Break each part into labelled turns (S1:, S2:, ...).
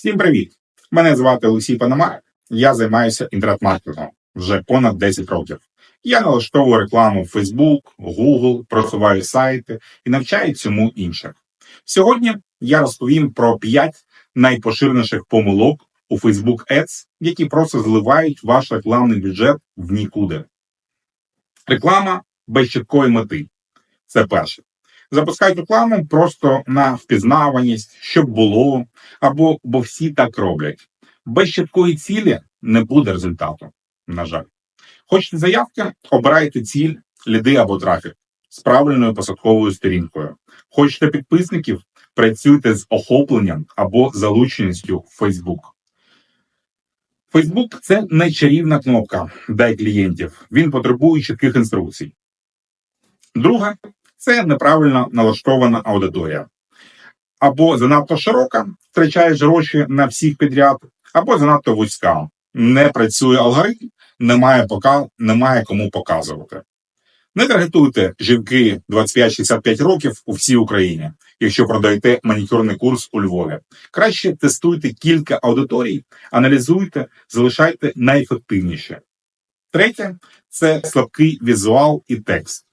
S1: Всім привіт! Мене звати Олексій Пономарик. Я займаюся інтернет-маркетингом вже понад 10 років. Я налаштовую рекламу в Facebook, Google, просуваю сайти і навчаю цьому інших. Сьогодні я розповім про 5 найпоширеніших помилок у Facebook Ads, які просто зливають ваш рекламний бюджет в нікуди. Реклама без чіткої мети. Це перше. Запускають рекламу просто на впізнаваність, щоб було, або бо всі так роблять. Без чіткої цілі не буде результату. На жаль, хочете заявки, обирайте ціль, ліди або трафік з правильною посадковою сторінкою. Хочете підписників, працюйте з охопленням або залученістю в Facebook. Facebook – це не чарівна кнопка дай клієнтів. Він потребує чітких інструкцій. Друге це неправильно налаштована аудиторія. Або занадто широка, втрачаєш гроші на всіх підряд, або занадто вузька. Не працює алгоритм, немає пока, немає кому показувати. Не таргетуйте жінки 25-65 років у всій Україні, якщо продаєте манікюрний курс у Львові. Краще тестуйте кілька аудиторій, аналізуйте, залишайте найефективніше. Третє це слабкий візуал і текст.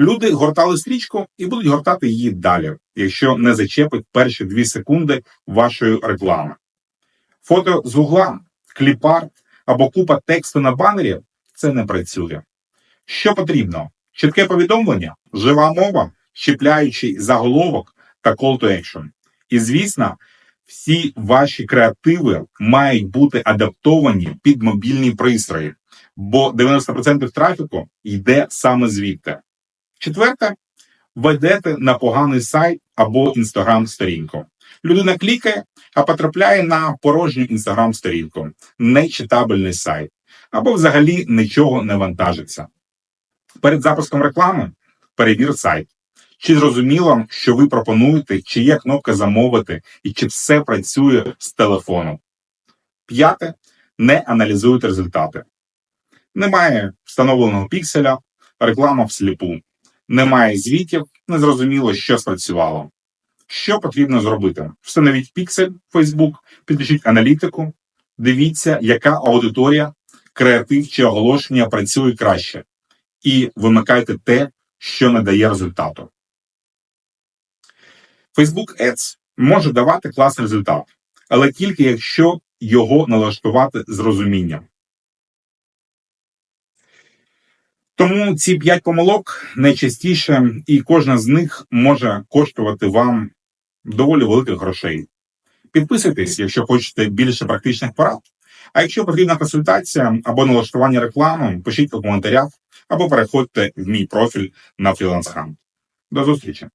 S1: Люди гортали стрічку і будуть гортати її далі, якщо не зачепить перші дві секунди вашої реклами. Фото з гугла, кліпарт або купа тексту на банері це не працює. Що потрібно? Чітке повідомлення, жива мова, чіпляючий заголовок та call to action. І звісно, всі ваші креативи мають бути адаптовані під мобільні пристрої, бо 90% трафіку йде саме звідти. Четверте, ведете на поганий сайт або інстаграм-сторінку. Людина клікає, а потрапляє на порожню інстаграм-сторінку, нечитабельний сайт, або взагалі нічого не вантажиться. Перед запуском реклами перевір сайт. Чи зрозуміло, що ви пропонуєте, чи є кнопка замовити, і чи все працює з телефону. П'яте. Не аналізуйте результати. Немає встановленого пікселя, реклама всліпу. Немає звітів, незрозуміло, що спрацювало. Що потрібно зробити? Встановіть піксель Facebook, підключіть аналітику, дивіться, яка аудиторія, креатив чи оголошення працює краще, і вимикайте те, що не дає результату. Facebook Ads може давати класний результат, але тільки якщо його налаштувати з розумінням. Тому ці п'ять помилок найчастіше, і кожна з них може коштувати вам доволі великих грошей. Підписуйтесь, якщо хочете більше практичних порад. А якщо потрібна консультація або налаштування реклами, пишіть у коментарях або переходьте в мій профіль на FreelanceHunt. До зустрічі!